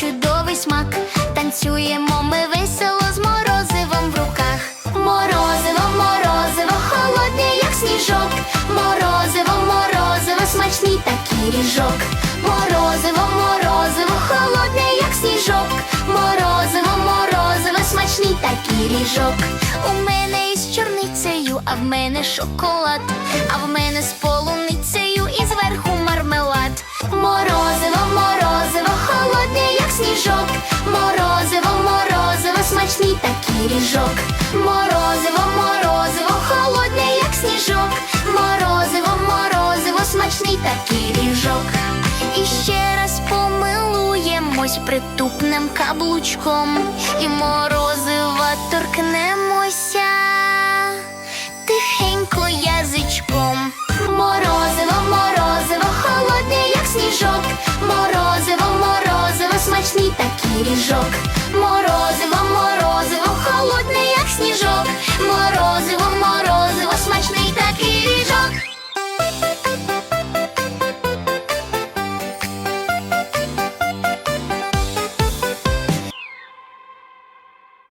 чудовий смак. Танцюємо ми весело з морозивом в руках. Морозиво, морозиво, холодне, як сніжок. Морозиво, морозиво, смачний такий ріжок. Морозиво, морозиво, холодне, як сніжок. Морозиво, морозиво, смачний такий ріжок. У мене із чорницею, а в мене шоколад, а в мене з полуницею смачний. Морозиво, морозиво, холодне, як сніжок. Морозиво, морозиво, смачний такий ріжок. І ще раз помилуємось притупним каблучком. І морозива торкнемося.